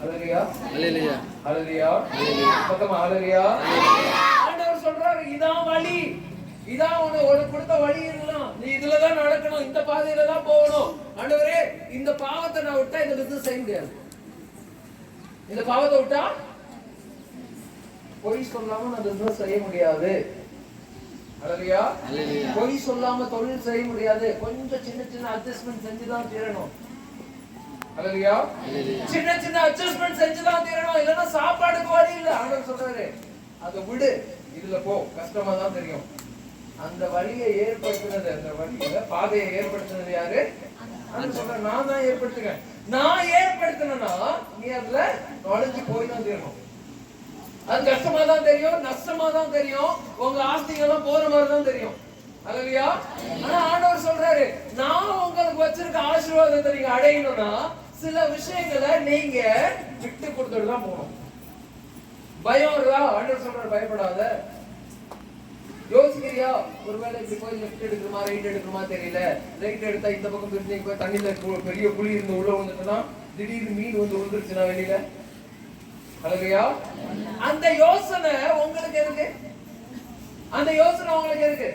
ஹalleluya அல்லேலூயா. ஹalleluya சத்தமா ஆண்டவர் சொல்றாரு இதான் வழி. இதான் உனக்கு கொடுத்த வழி இதெல்லாம் நீ இதுல தான் நடக்கணும். இந்த பாதையில தான் போகணும். ஆண்டவரே இந்த பாவத்தை நான் விட்டா இந்த பிசினஸ் செய்ய முடியாது. இந்த பாவத்தை விட்டா பொய் சொல்லாம நான் பிசினஸ் செய்ய முடியாது. அல்லேலூயா. பொய் சொல்லாம தொழில் செய்ய முடியாது. கொஞ்சம் சின்ன சின்ன அட்ஜஸ்ட்மெண்ட் செஞ்சு தான் தீரணும். சின்ன சின்ன அட்ஜஸ்ட்மெண்ட் செஞ்சுதான் தீரணும். இல்லைன்னா சாப்பாடுக்கு வழி இல்லை. ஆண்டவர் சொல்றாரு அதை விடு. இதுல போ. கஷ்டமா தான் தெரியும். அந்த வழியை ஏற்படுத்தினது அந்த வழியில பாதையை ஏற்படுத்தினது யாரு? சொல்றேன் நான் தான் ஏற்படுத்துகிறேன். நான் ஏற்படுத்தினா நீ அதுல நுழைஞ்சு போய் தான் தீரணும். அது கஷ்டமா தான் தெரியும் நஷ்டமா தான் தெரியும். உங்க ஆஸ்திகள் எல்லாம் போற மாதிரி தான் தெரியும். அல்லையா ஆனா ஆண்டவர் சொல்றாரு நான் உங்களுக்கு வச்சிருக்க ஆசீர்வாதத்தை நீங்க அடையணும்னா சில விஷயங்களை நீங்க விட்டு கொடுத்துட்டு தான் போகணும். பயம் இருக்கா? ஆண்டர் சொல்ற பயப்படாத. யோசிக்கிறியா? ஒருவேளை இப்படி போய் லெஃப்ட் எடுக்கணுமா ரைட் எடுக்கணுமா தெரியல. ரைட் எடுத்தா இந்த பக்கம் திரும்பி போய் தண்ணியில பெரிய குழி இருந்து உள்ள வந்துட்டுனா திடீர்னு மீன் வந்து விழுந்துருச்சுன்னா வெளியில. அழகையா? அந்த யோசனை உங்களுக்கு இருக்கு அந்த யோசனை உங்களுக்கு இருக்கு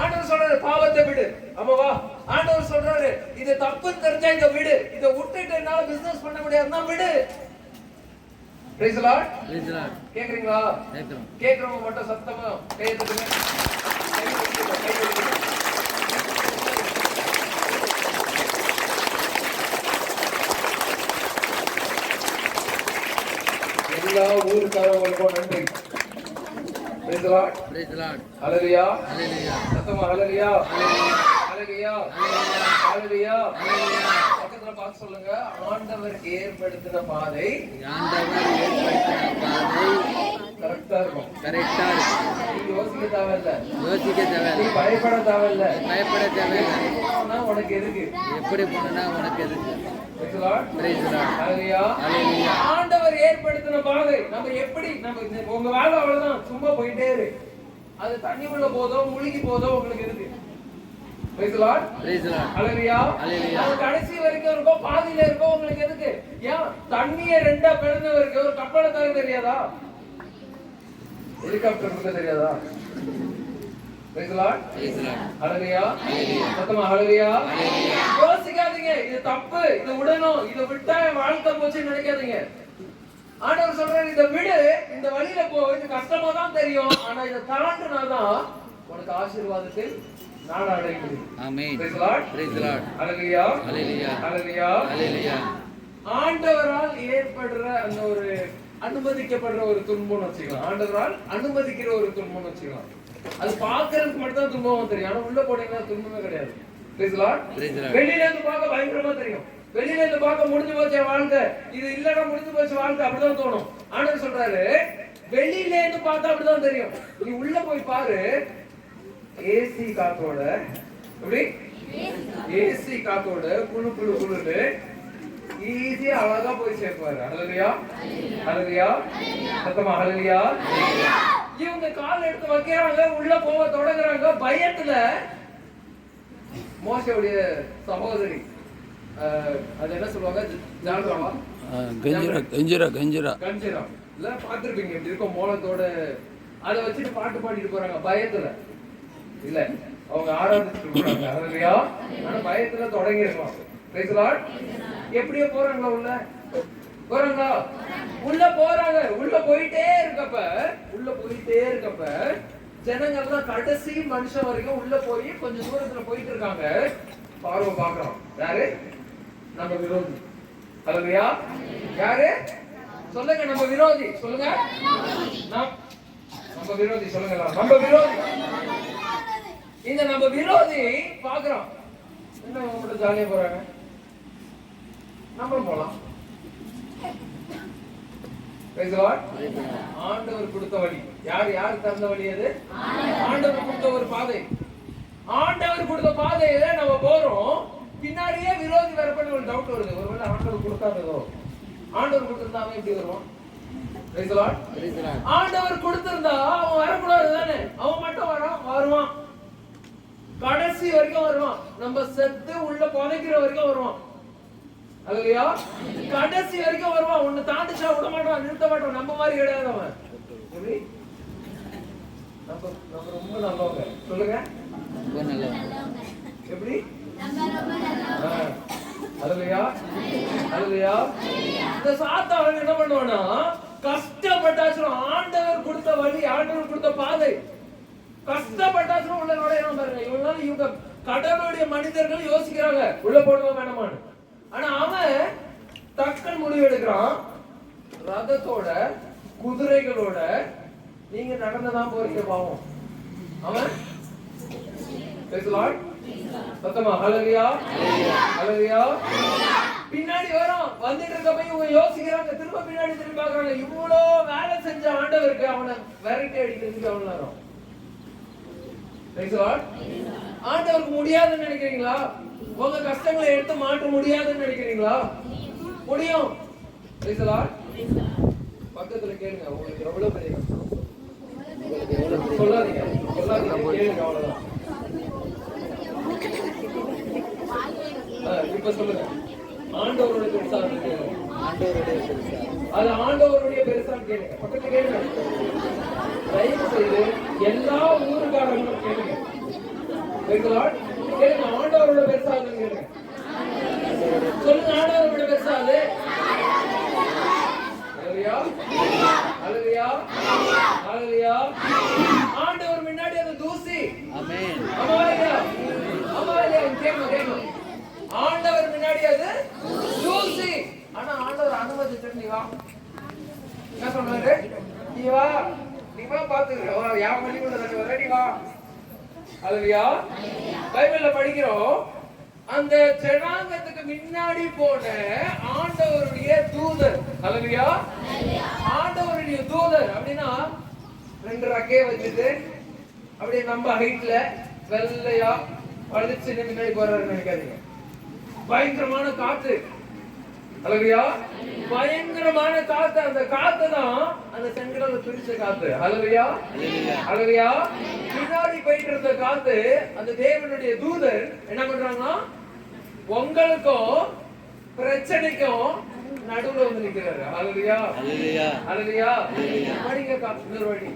ஆண்டவர் சொல்றாரு பாவத்தை விடு. ஆமாவா ஆண்டவர் சொல்றாரு இது தப்புன்னு தெரிஞ்சா இதை விடு. இதை விட்டுட்டு என்னால பிசினஸ் பண்ண முடியாதுன்னா விடு. பிரைஸ் லார்ட் பிரைஸ் லார்ட் கேக்குறீங்களா? கேட்கிறோம் கேக்குறவங்க மட்டும் சத்தமா கை தட்டுங்க கை தட்டுங்க, கை தட்டுங்க. எல்லா ஊருக்காரவங்களுக்கும் நன்றி. அல்லேலூயா சத்தமா hallelujah. Hallelujah. Hallelujah. பக்கத்துல பார்த்து சொல்லுங்க. ஆண்டவர் ஏற்படுத்தின பாதை. ஆண்டவர் ஏற்படுத்தின பாதை. கரெக்டா இருக்கும். கரெக்டா இருக்கு நீ யோசிக்க தேவையில்ல. யோசிக்க தேவையில்லை. பயப்பட தேவையில்ல. பயப்பட தேவையில்லை. உனக்கு எதுக்கு? எப்படி போனா உனக்கு எதுக்கு? Praise the ஏற்படுத்தின பாதை. நம்ம எப்படி? நம்ம உங்க வேலை அவ்வளவுதான். சும்மா போயிட்டே இரு. அது தண்ணி உள்ள போதோ முழுகி போதோ உங்களுக்கு இருக்கு. கடைசி வரைக்கும் இருக்கும் பாதியில இருக்கும் உங்களுக்கு எதுக்கு? ஏன்? தண்ணிய ரெண்டா பிளந்த வரைக்கும் ஒரு கப்பலை தவிர தெரியாதா? ஹெலிகாப்டர் இருக்க தெரியாதா? யோசிக்காதீங்க. இது தப்பு. இத விடணும் இத விட்டா வாழ்க்கை போச்சுன்னு நினைக்காதீங்க. ஆண்டவர் சொல்றாரு இத விடு. இந்த வழியில போ. இது கஷ்டமா தான் தெரியும். ஆனா இத தாண்டினாதான் உனக்கு ஆசீர்வாதத்தில் அடைய முடியும் ஆமென். பிரைஸ் லார்ட் ஹalleluya அல்லேலூயா ஹalleluya அல்லேலூயா ஆண்டவரால் ஏற்படுற அந்த ஒரு அனுமதிக்கப்படுற ஒரு துன்பம்னு வச்சுக்கலாம். ஆண்டவரால் அனுமதிக்கிற ஒரு துன்பம்னு வச்சுக்கலாம். அது பாக்குறதுக்கு மட்டும் தான் துன்பம் தெரியும். ஆனா உள்ள போனீங்கன்னா துன்பமே கிடையாது. வெளியில இருந்து பார்க்க பயங்கரமா தெரியும். வெளியில இருந்து பார்க்க முடிஞ்சு போச்சு வாழ்க்கை. இது இல்லைன்னா முடிஞ்சு போச்சு வாழ்க்கை. அப்படிதான் தோணும். ஆண்டவர் சொல்றாரு வெளியில இருந்து பார்த்தா அப்படிதான் தெரியும். நீ உள்ள போய் பாரு. ஏசி காத்தோட எப்படி? ஏசி காத்தோட குழு குழு குழுன்னு ஈஸியா அழகா போய் சேர்ப்பாரு. அழகையா? அழகையா? சத்தமா அழகையா? இவங்க கால் எடுத்து வைக்கிறாங்க உள்ள போக தொடங்குறாங்க. பயத்துல மோசையுடைய சகோதரி அது என்ன சொல்லுவாங்க? ஜால்ராவா கஞ்சிரா கஞ்சிரா கஞ்சிரா. கஞ்சிரா. இல்ல பாத்திருப்பீங்க இப்படி இருக்க மோளத்தோட அதை வச்சுட்டு பாட்டு பாடிட்டு போறாங்க. பயத்துல. இல்ல அவங்க ஆனா பயத்துல தொடங்கி இருக்கலாம் Praise the Lord. எப்படியோ போறாங்களா உள்ள? போறாங்களா? உள்ள போறாங்க. உள்ள போயிட்டே இருக்கப்ப உள்ள போயிட்டே இருக்கப்ப ஜனங்கள்லாம் கடைசி மனுஷன் வரைக்கும் உள்ள போய் கொஞ்சம் தூரத்துல போயிட்டு இருக்காங்க. பார்வை பாக்குறோம் யாரு? நம்ம விரோதி. ஹalleluya யாரு? சொல்லுங்க நம்ம விரோதி. சொல்லுங்க. நம்ம விரோதி சொல்லுங்க நம்ம விரோதி. இந்த நம்ம விரோதி பாக்குறோம். என்ன அவங்க மட்டும் ஜாலியா போறாங்க? நம்மளும் போலாம். ஆண்டவர் கொடுத்த வழி. யார் யார் தந்த வழி அது? ஆண்டவர் கொடுத்த ஒரு பாதை. ஆண்டவர் கொடுத்த பாதையில நம்ம போறோம். பின்னாடியே விரோதி வரப்பட்ட ஒரு டவுட் வருது. ஒருவேளை ஆண்டவர் கொடுக்காததோ ஆண்டவர் கொடுத்திருந்தா அவன் எப்படி வருவான்? ஆண்டவர் கொடுத்திருந்தா அவன் வரக்கூடாது தானே? அவன் மட்டும் வரான் வருவான். கடைசி வரைக்கும் வருவான். நம்ம செத்து உள்ள புதைக்கிற வரைக்கும் வருவான். அதுலயா கடைசி வரைக்கும் வருவான். உன்னை தாண்டிச்சா விட மாட்டான் நிறுத்த மாட்டான். நம்ம மாதிரி கிடையாது அவன். நம்ம நம்ம ரொம்ப நல்லவங்க. சொல்லுங்க. எப்படி. அதுலயா அதுலயா இந்த சாத்தான் என்ன பண்ணுவானா கஷ்டப்பட்டாச்சும் ஆண்டவர் கொடுத்த வழி ஆண்டவர் கொடுத்த பாதை. கஷ்டப்பட்டாச்சும் உள்ள நுழையணும் பாருங்க. இவங்களால இவங்க கடவுளுடைய மனிதர்கள் யோசிக்கிறாங்க. உள்ள போடுவா வேணாமான்னு. ஆனா அவன் டக்குன்னு முடிவு எடுக்கிறான். ரதத்தோட குதிரைகளோட நீங்க நடந்துதான் போறீங்க பாவம். அவன் Praise. சத்தமா ஹalleluya? ஹalleluya? பின்னாடி வரும். வந்துட்டு இருக்கப்ப இவங்க யோசிக்கிறாங்க. திரும்ப பின்னாடி திரும்பி பார்க்கறாங்க. இவ்வளோ வேலை செஞ்ச ஆண்டவருக்கு அவனை விரட்டி அடிக்கிறதுக்கு எவ்வளவு நேரம். ஆண்டவருக்கு முடியாதுன்னு நினைக்கிறீங்களா? உங்க கஷ்டங்களை எடுத்து மாற்ற முடியாதுன்னு நினைக்கிறீங்களா? முடியும். பக்கத்துல கேளுங்க. உங்களுக்கு எவ்வளவு பெரிய கஷ்டம்? சொல்லாதீங்க. சொல்லாதீங்க. கேளுங்க அவ்வளவுதான். இப்ப சொல்லுங்க. ஆண்டவருடைய பெருசா இருக்கு ஆண்டவருடைய பெருசா? அது ஆண்டவருடைய பெருசா கேளுங்க பக்கத்துல கேளுங்க தயவு செய்து எல்லா ஊருக்காரங்களும். கேளுங்க ஆண்டவரோட பெருசா இருக்குன்னு கேளுங்க சொல்லுங்க ஆண்டவரோட பெருசா அது ஹalleluya ஹalleluya ஹalleluya ஆண்டவர் முன்னாடி அது தூசி ஆமென் ஆமாவா இல்லையா? ஆமாவா இல்லையா? கேட்கணும், கேட்கணும். ஆண்டவர் முன்னாடி அது தூசி. ஆனா ஆண்டவர் அனுமதிச்சுட்டு நீ வா. என்ன சொன்னாரு? நீ வா. நீ வா பாத்துக்கிறோம். வா, என் பள்ளிக்கூட வர, நீ வா. அதுலயா பைபிள்ல படிக்கிறோம் அந்த ஜனாங்கத்துக்கு முன்னாடி போன ஆண்டவருடைய தூதர் ஹalleluya. ஆண்டவருடைய தூதர் அப்படின்னா ரெண்டு ரக்கைய வச்சுட்டு அப்படியே நம்ம ஹைட்ல வெள்ளையா வளைச்சு முன்னாடி போறாருன்னு நினைக்காதீங்க பயங்கரமான காத்து. அழகையா? பயங்கரமான காத்து. அந்த காத்து தான் அந்த செங்கடலை பிரிச்ச காத்து. அழகையா? அழகையா? பின்னாடி போயிட்டு இருந்த காத்து அந்த தேவனுடைய தூதர் என்ன பண்றாங்கன்னா உங்களுக்கும் பிரச்சனைக்கும் நடுவுல வந்து நிக்கிறாரு. அழகையா? அழகையா? படிங்க கா- இன்னொரு வாட்டி.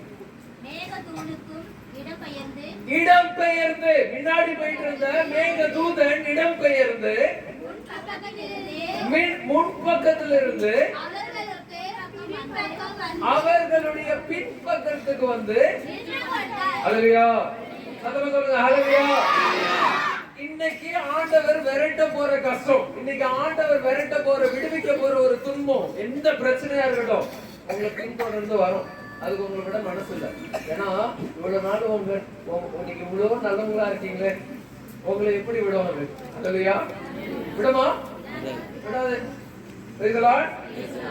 மேகதூணுக்கும் இடம்பெயர்ந்து இடம் பெயர்ந்து முன்னாடி போயிட்டு இருந்த மேக தூதன் இடம் பெயர்ந்து முன்பக்கத்திலிருந்து மின் முன்பக்கத்துல இருந்து அவர்களுடைய பின்பக்கத்துக்கு வந்து சத்தமா சொல்லுங்க இன்னைக்கு ஆண்டவர் விரட்ட போற கஷ்டம் இன்னைக்கு ஆண்டவர் விரட்ட போற விடுவிக்க போற ஒரு துன்பம் எந்த பிரச்சனையா இருக்கட்டும் உங்களை பின்தொடர்ந்து வரும். அதுக்கு உங்களை விட மனசு இல்லை. ஏன்னா இவ்வளவு நாள் உங்க இன்னைக்கு இவ்வளவு நல்லவங்களா இருக்கீங்களே. உங்களை எப்படி விடுவாங்க? அதுலயா விடுமா? விடாது.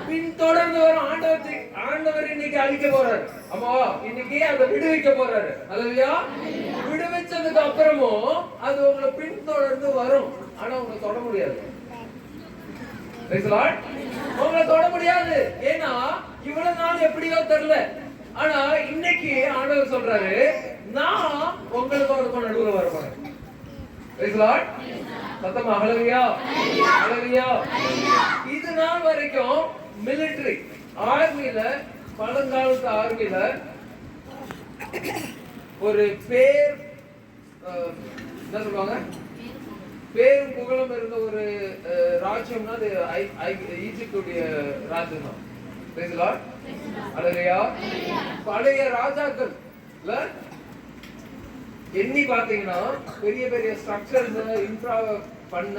பின்தொடர்ந்து வரும் ஆண்டவர் ஆண்டவர் இன்னைக்கு அழிக்க போறாரு. அம்மாவா இன்னைக்கு அதை விடுவிக்க போறாரு. அதுலயா விடுவிச்சதுக்கு அப்புறமும் அது உங்களை பின்தொடர்ந்து வரும். ஆனா உங்களை தொட முடியாது. உங்களை தொட முடியாது. ஏன்னா இவ்வளவு நாள் எப்படியோ தெரியல. ஆனா இன்னைக்கு ஆண்டவர் சொல்றாரு நான் உங்களுக்கு அவருக்கும் நடுவில் வரப்போறேன் சத்தமா அழகியா அழகியா இது நாள் வரைக்கும் மிலிட்டரி ஆர்மியில பழங்காலத்து ஆர்மில ஒரு பேர் என்ன சொல்லுவாங்க? பேரும் புகழும் இருந்த ஒரு அஹ், ராஜ்யம்னா அது ஐ- ஐ- ஈஜிப்டுடைய ராஜ்யம் தான் அழகையா பழைய ராஜாக்கள் எண்ணி பாத்தீங்கன்னா பெரிய பெரிய ஸ்ட்ரக்சர்ஸ் இன்ஃப்ரா பண்ண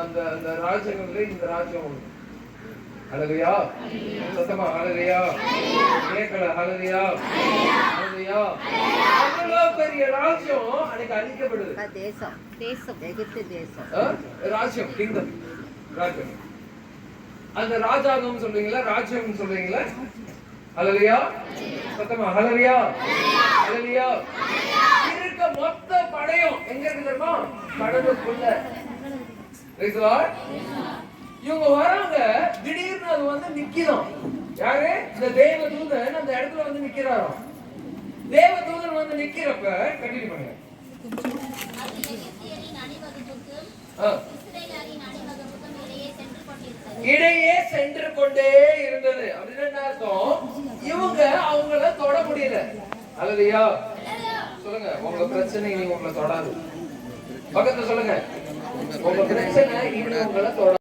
அந்த அந்த ராஜ்யங்கள்ல இந்த ராஜ்யம் ஒண்ணு அழகையா? சத்தமா அழகையா? கேட்கல அழகையா? அழகையா? அவ்வளவு பெரிய ராஜ்யம் அன்னைக்கு அழிக்கப்படுது. தேசம். தேசம். எகிப்து தேசம்? ராஜ்யம் கிங்டம் ராஜ்யம். அந்த ராஜாங்கம் சொல்றீங்களா? ராஜ்யம் சொல்றீங்களா? அழகையா? சத்தமா அழகையா? அழகையா? இருக்க மொத்த படையும் எங்க இருக்கு தெரியுமா? கடலுக்குள்ள. இவங்க வராங்க திடீர்னு அது வந்து நிக்கிதான் யாரு? இந்த தேவ தூதன் அந்த இடத்துல வந்து நிக்கிறாராம் தேவ தூதன் வந்து நிக்கிறப்ப கண்டினியூ பண்ணுங்க. இடையே சென்று இடையே சென்று கொண்டே இருந்தது. அப்படின்னு என்ன அர்த்தம்? இவங்க அவங்கள தொட முடியல. அல்லையா சொல்லுங்க. உங்க பிரச்சனை இனி உங்களை தொடாது. பக்கத்துல சொல்லுங்க. உங்க பிரச்சனை இனி உங்களை தொடாது.